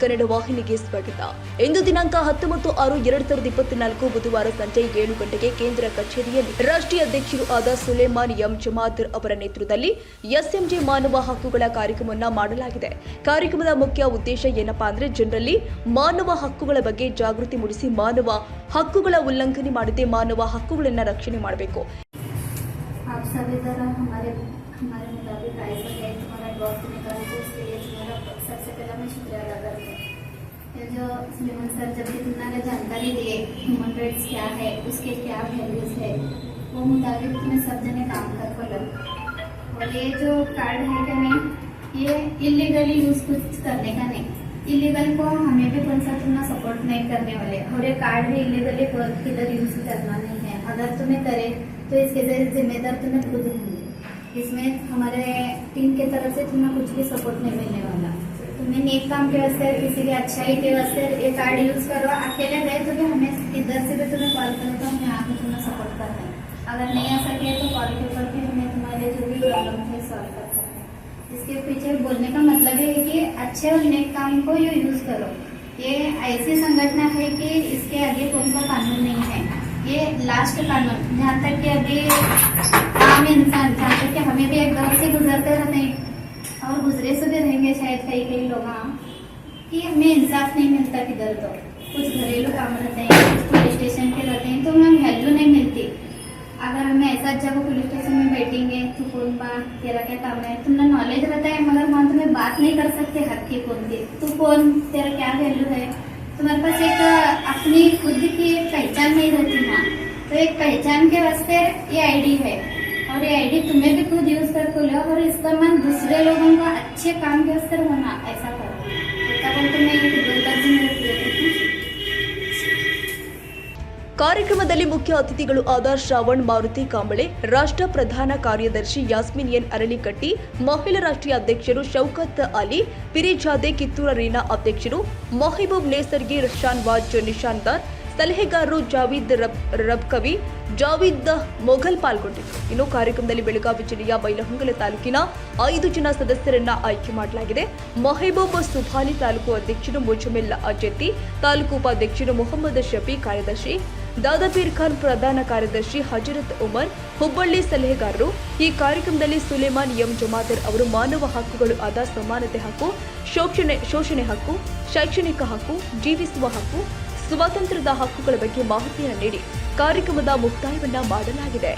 ಕನ್ನಡ ವಾಹಿನಿಗೆ ಸ್ವಾಗತ. ಇಂದು ದಿನಾಂಕ ಹತ್ತೊಂಬತ್ತು ಆರು ಎರಡ್ ಸಾವಿರದ ಇಪ್ಪತ್ನಾಲ್ಕು ಬುಧವಾರ ಸಂಜೆ ಏಳು ಗಂಟೆಗೆ ಕೇಂದ್ರ ಕಚೇರಿಯಲ್ಲಿ ರಾಷ್ಟ್ರೀಯ ಅಧ್ಯಕ್ಷರು ಆದ ಸುಲೇಮಾನ್ ಎಂ ಜಮಾದರ್ ಅವರ ನೇತೃತ್ವದಲ್ಲಿ ಎಸ್ಎಂಜೆ ಮಾನವ ಹಕ್ಕುಗಳ ಕಾರ್ಯಕ್ರಮವನ್ನ ಮಾಡಲಾಗಿದೆ. ಕಾರ್ಯಕ್ರಮದ ಮುಖ್ಯ ಉದ್ದೇಶ ಏನಪ್ಪಾ ಅಂದ್ರೆ ಜನರಲ್ಲಿ ಮಾನವ ಹಕ್ಕುಗಳ ಬಗ್ಗೆ ಜಾಗೃತಿ ಮೂಡಿಸಿ ಮಾನವ ಹಕ್ಕುಗಳ ಉಲ್ಲಂಘನೆ ಮಾಡದೆ ಮಾನವ ಹಕ್ಕುಗಳನ್ನ ರಕ್ಷಣೆ ಮಾಡಬೇಕು. शुक्रिया अदा करती हूँ। ये जो सुलेमान सर जब भी तुम्हारे जानकारी दिए ह्यूमन राइट्स क्या है, उसके क्या वैल्यूज़ है, वो मुताबिक तुम्हें सब जने काम कर को लग और ये जो कार्ड है क्या नहीं, ये इलीगली यूज़ कुछ करने का नहीं। इलीगल को हमें भी कौन सा तुम्हें सपोर्ट नहीं करने वाले। और ये कार्ड भी इलीगली किधर यूज़ करना नहीं है। अगर तुम्हें करे तो इसके जिम्मेदार तुम्हें खुद होंगे इसमें हमारे टीम की तरफ़ से तुम्हें कुछ भी सपोर्ट नहीं मिलने वाला। तुम्हें नेक काम के वास्ते किसी की अच्छाई के वास्ते ये कार्ड यूज़ करो अकेले गए तो भी हमें इधर से भी तुम्हें कॉल करो तो हम यहाँ पे तुम्हें सपोर्ट कर हैं अगर नहीं आ सके तो कॉल के ऊपर भी हमें तुम्हारे जो भी प्रॉब्लम है सॉल्व कर सकते हैं इसके पीछे बोलने का मतलब है कि अच्छे और नेक काम को ये यूज़ करो. ये ऐसी संगठन है कि इसके आगे कौन सा कानून नहीं है. ये लास्ट कानून, जहाँ तक कि अभी आम इंसान, जहाँ तक कि हमें भी एक दौर से गुजरते रहते हैं और गुजरे से भी रहेंगे शायद कई कई लोग हाँ कि हमें इंसाफ नहीं मिलता किधर तो कुछ घरेलू काम रहते हैं, कुछ पुलिस स्टेशन के रहते हैं तो हमें वैल्यू नहीं मिलती। अगर हमें ऐसा जब पुलिस स्टेशन में बैठेंगे तो कौन बा तेरा क्या काम है? तुमने नॉलेज रहता है मगर वहाँ तुम्हें बात नहीं कर सकते हक की कौन की। तू कौन तेरा क्या वैल्यू है? तुम्हारे पास एक, अपनी खुद की पहचान नहीं रहती वहाँ तो एक पहचान के वास्ते ये आईडी है। और ये आईडी तुम्हें भी खुद यूज कर को लो और इसका मन दूसरे लोगों का अच्छे काम के वास्ते होना ऐसा करो इतना बोल तो मैं ये दो दर्जन रहती हूँ ಕಾರ್ಯಕ್ರಮದಲ್ಲಿ ಮುಖ್ಯ ಅತಿಥಿಗಳು ಆದ ಶ್ರಾವಣ್ ಮಾರುತಿ ಕಾಂಬಳೆ ರಾಷ್ಟ್ರ ಪ್ರಧಾನ ಕಾರ್ಯದರ್ಶಿ ಯಾಸ್ಮಿನ್ ಎನ್ ಅರಳಿಕಟ್ಟಿ ಮಹಿಳಾ ರಾಷ್ಟ್ರೀಯ ಅಧ್ಯಕ್ಷರು ಶೌಕತ್ ಅಲಿ ಪಿರಿಜಾದೆ ಕಿತ್ತೂರ ರೀನಾ ಅಧ್ಯಕ್ಷರು ಮೊಹಿಬೂಬ್ ನೇಸರ್ಗಿ ಶಾನ್ವಾಜ್ ನಿಶಾನ್ದಾರ್ ಸಲಹೆಗಾರರು ಜಾವೀದ್ ರಬ್ ಕವಿ, ಜಾವೀದ್ ಮೊಘಲ್ ಪಾಲ್ಗೊಂಡಿದ್ದರು. ಇನ್ನು ಕಾರ್ಯಕ್ರಮದಲ್ಲಿ ಬೆಳಗಾವಿ ಜಿಲ್ಲೆಯ ಬೈಲಹೊಂಗಲ ತಾಲೂಕಿನ ಐದು ಜನ ಸದಸ್ಯರನ್ನ ಆಯ್ಕೆ ಮಾಡಲಾಗಿದೆ. ಮೊಹಿಬೂಬ್ ಸುಭಾನಿ ತಾಲೂಕು ಅಧ್ಯಕ್ಷರು ಮುಜಮಿಲ್ ಅಜೆತ್ತಿ, ತಾಲೂಕು ಉಪಾಧ್ಯಕ್ಷರು ಮೊಹಮ್ಮದ್ ಶಫಿ ಕಾರ್ಯದರ್ಶಿ, ದಾದಾಪೀರ್ ಖಾನ್ ಪ್ರಧಾನ ಕಾರ್ಯದರ್ಶಿ ಹಜರತ್ ಉಮರ್, ಹುಬ್ಬಳ್ಳಿ ಸಲಹೆಗಾರರು. ಈ ಕಾರ್ಯಕ್ರಮದಲ್ಲಿ ಸುಲೇಮಾನ್ ಎಂ ಜಮಾದರ್ ಅವರು ಮಾನವ ಹಕ್ಕುಗಳು ಆದ ಸಮಾನತೆ ಹಕ್ಕು ಶೋಷಣೆ ಶೋಷಣೆ ಹಕ್ಕು, ಶೈಕ್ಷಣಿಕ ಹಕ್ಕು, ಜೀವಿಸುವ ಹಕ್ಕು ಸ್ವಾತಂತ್ರ್ಯದ ಹಕ್ಕುಗಳ ಬಗ್ಗೆ ಮಾಹಿತಿಯನ್ನು ನೀಡಿ ಕಾರ್ಯಕ್ರಮದ ಮುಕ್ತಾಯವನ್ನ ಮಾಡಲಾಗಿದೆ.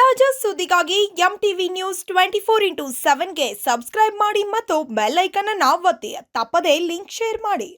ತಾಜಾ ಸುದ್ದಿಗಾಗಿ M TV news twenty four into ಸೆವೆನ್ಗೆ subscribe ಮಾಡಿ ಮತ್ತು ಬೆಲ್ ಅನ್ನು ಒತ್ತಿ. ತಪ್ಪದೇ ಲಿಂಕ್ ಶೇರ್ ಮಾಡಿ.